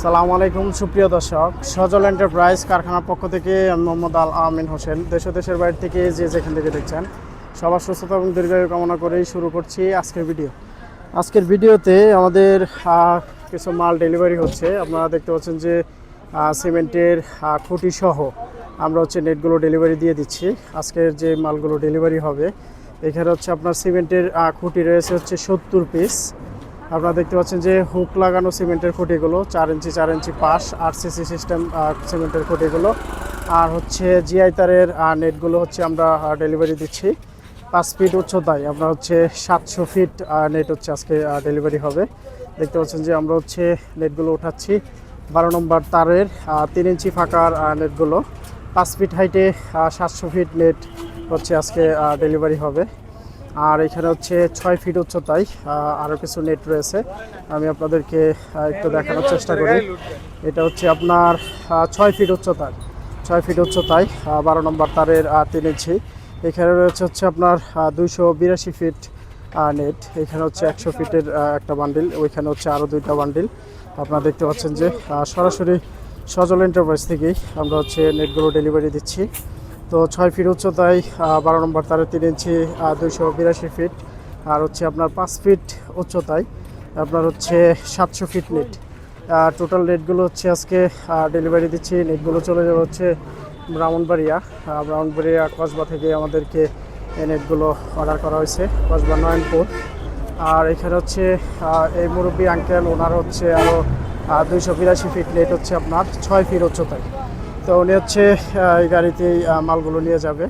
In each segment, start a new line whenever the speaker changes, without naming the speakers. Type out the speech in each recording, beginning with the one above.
সালাম আলাইকুম সুপ্রিয় দর্শক। সজল এন্টারপ্রাইজ কারখানার পক্ষ থেকে আমি মোহাম্মদ আল আমিন হোসেন। দেশ দেশের বাইরে থেকে যে যেখান থেকে দেখছেন সবার সুস্থতা এবং দীর্ঘায়ু কামনা করেই শুরু করছি আজকের ভিডিও। আজকের ভিডিওতে আমাদের কিছু মাল ডেলিভারি হচ্ছে। আপনারা দেখতে পাচ্ছেন যে সিমেন্টের আহ, খুঁটি সহ আমরা হচ্ছে নেটগুলো ডেলিভারি দিয়ে দিচ্ছি। আজকের যে মালগুলো ডেলিভারি হবে এখানে হচ্ছে আপনার সিমেন্টের খুঁটি রয়েছে হচ্ছে সত্তর পিস আপনারা দেখতে পাচ্ছেন যে হুক লাগানো সিমেন্টের খুঁটিগুলো, চার ইঞ্চি চার ইঞ্চি পাশ আরসিসি সিস্টেম সিমেন্টের খুঁটিগুলো। আর হচ্ছে জিআই তারের নেটগুলো হচ্ছে আমরা ডেলিভারি দিচ্ছি। পাঁচ ফিট উচ্চতায়, আমরা হচ্ছে সাতশো ফিট নেট হচ্ছে আজকে ডেলিভারি হবে। দেখতে পাচ্ছেন যে আমরা হচ্ছে নেটগুলো উঠাচ্ছি। বারো নম্বর তারের তিন ইঞ্চি ফাঁকার নেটগুলো পাঁচ ফিট হাইটে সাতশো ফিট নেট হচ্ছে আজকে ডেলিভারি হবে। আর এখানে হচ্ছে ছয় ফিট উচ্চতায় আরও কিছু নেট রয়েছে। আমি আপনাদেরকে একটু দেখানোর চেষ্টা করি। এটা হচ্ছে আপনার ছয় ফিট উচ্চতায় ছয় ফিট উচ্চতায় বারো নম্বর তারের তিন ইঞ্চি এখানে রয়েছে হচ্ছে আপনার দুইশো বিরাশি ফিট নেট এখানে হচ্ছে একশো ফিটের একটা বান্ডিল ওইখানে হচ্ছে আরও দুইটা বান্ডিল আপনারা দেখতে পাচ্ছেন যে সরাসরি সজল এন্টারপ্রাইজ থেকেই আমরা হচ্ছে নেটগুলো ডেলিভারি দিচ্ছি। তো ছয় ফিট উচ্চতায় বারো নম্বর তারের তিন ইঞ্চি দুইশো বিরাশি ফিট আর হচ্ছে আপনার পাঁচ ফিট উচ্চতায়, আপনার হচ্ছে সাতশো ফিট নেট টোটাল নেটগুলো হচ্ছে আজকে ডেলিভারি দিচ্ছি। নেটগুলো চলে যাবে হচ্ছে ব্রাহ্মণবাড়িয়া। ব্রাহ্মণবাড়িয়া, কসবা থেকে আমাদেরকে এই নেটগুলো অর্ডার করা হয়েছে, কসবা নয়নপুর। আর এখানে হচ্ছে এই মুরব্বী আঙ্কেল ওনার হচ্ছে আরও দুইশো বিরাশি ফিট নেট হচ্ছে আপনার ছয় ফিট উচ্চতায়। তো উনি হচ্ছে এই গাড়িতেই মালগুলো নিয়ে যাবে।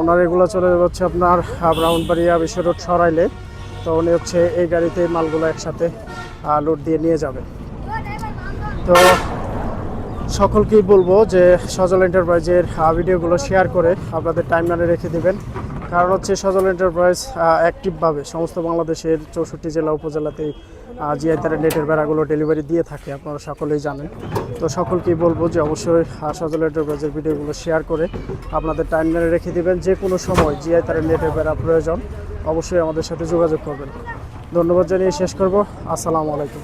ওনার এগুলো চলে যাবে হচ্ছে আপনার ব্রাহ্মণবাড়িয়া বিশ্ব রোড সরাইলে। তো উনি হচ্ছে এই গাড়িতে মালগুলো একসাথে লোড দিয়ে নিয়ে যাবে। তো সকলকেই বলব যে সজল এন্টারপ্রাইজের ভিডিওগুলো শেয়ার করে আপনাদের টাইমলাইনে রেখে দিবেন। কারণ হচ্ছে সজল এন্টারপ্রাইজ অ্যাক্টিভভাবে সমস্ত বাংলাদেশের চৌষট্টি জেলা উপজেলাতেই জিআই তারা নেটের বেড়াগুলো ডেলিভারি দিয়ে থাকে, আপনারা সকলেই জানেন। তো সকলকেই বলব যে অবশ্যই সজল এন্টারপ্রাইজের ভিডিওগুলো শেয়ার করে আপনাদের টাইমলাইনে রেখে দিবেন। যে কোনো সময় জিআই তারা নেটের বেড়া প্রয়োজন, অবশ্যই আমাদের সাথে যোগাযোগ করবেন। ধন্যবাদ জানিয়ে শেষ করব। আসসালামু আলাইকুম।